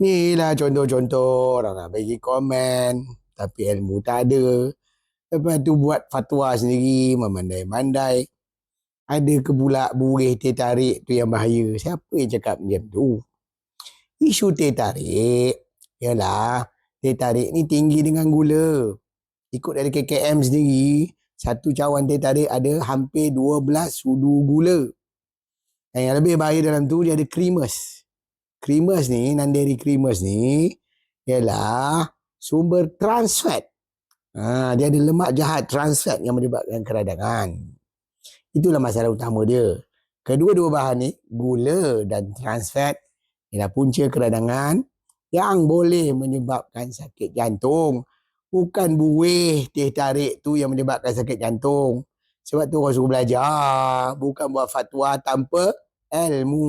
Ni lah contoh-contoh orang nak bagi komen tapi ilmu tak ada. Lepas tu buat fatwa sendiri memandai-mandai. Ada ke pula burih teh tarik tu yang bahaya. Siapa yang cakap macam tu? Isu teh tarik ialah teh tarik ni tinggi dengan gula. Ikut dari KKM sendiri, satu cawan teh tarik ada hampir 12 sudu gula. Dan yang lebih bahaya dalam tu dia ada creamers. Creamers ni, non-dairy creamers ni ialah sumber trans fat. Ha, dia ada lemak jahat trans fat yang menyebabkan keradangan. Itulah masalah utama dia. Kedua-dua bahan ni, gula dan trans fat ialah punca keradangan yang boleh menyebabkan sakit jantung. Bukan buih teh tarik tu yang menyebabkan sakit jantung. Sebab tu orang suruh belajar. Bukan buat fatwa tanpa ilmu.